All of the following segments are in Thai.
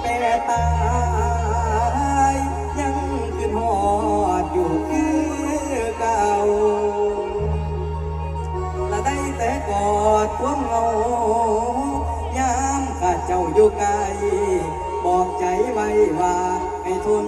แปรตายยังขึ้นหอดอยู่คือเก่าละได้แต่กอดควงเงายามข้าเจ้าอยู่ไกลบอกใจไว้ว่าให้ทน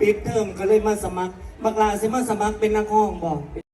ปิดเทอมก็เลยมาสมัคร บักลาสิมาสมัครเป็นนักห้องบอก